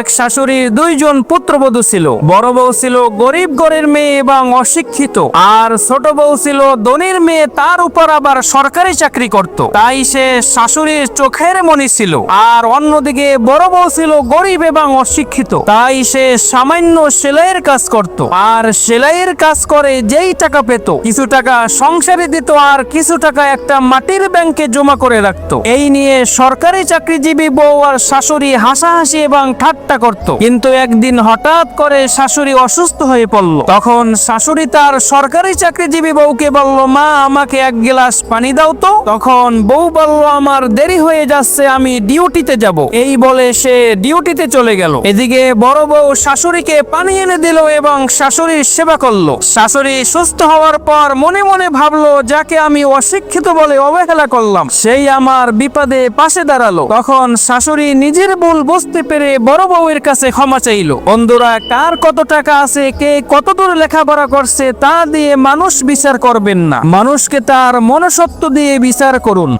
এক শাশুড়ির দুইজন পুত্রবধূ ছিল। বড় বউ ছিল গরিব গরের মেয়ে এবং অশিক্ষিত। আর ছোট বউ ছিল ধনির মেয়ে, তার উপর আবার সরকারি চাকরি করত। তাই সে শাশুড়ির চোখের মনি ছিল। আর অন্যদিকে বড় বউ ছিল গরিব এবং অশিক্ষিত। তাই সে সামান্য সেলাইয়ের কাজ করত। আর সেলাইয়ের কাজ করে যেই টাকা পেত, কিছু টাকা সংসারে দিত আর কিছু টাকা একটা মাটির ব্যাংকে জমা করে রাখতো। এই নিয়ে সরকারি চাকরিজীবী বউ আর শাশুড়ি হাসাহাসি এবং ঠাট্টা করত। কিন্তু একদিন হঠাৎ করে শাশুড়ি অসুস্থ হয়ে পড়ল। তখন শাশুড়ি তার সরকারি চাকরিজীবী বউকে বলল, মা, আমাকে এক গ্লাস পানি দাও তো। তখন বউ বলল, আমার দেরি হয়ে যাচ্ছে, আমি ডিউটিতে যাব। এই বলে সে ডিউটিতে চলে গেল। এদিকে বড় বউ শাশুড়িকে পানি এনে দিল এবং শাশুড়ির সেবা করল। শাশুড়ি সুস্থ হওয়ার পর মনে মনে ভাবলো, যাকে আমি অশিক্ষিত বলে অবহেলা করলাম, সেই আমার বিপদে পাশে দাঁড়াল। তখন শাশুড়ি নিজের ভুল বুঝতে পেরে বড় বউয়ের কাছে ক্ষমা চাইলো। অন্ধরা কার কত টাকা আছে, কে কতদূর লেখাপড়া করছে, তা দিয়ে মানুষ বিচার করবেন না। মানুষকে তার মনসত্ব দিয়ে বিচার করুন।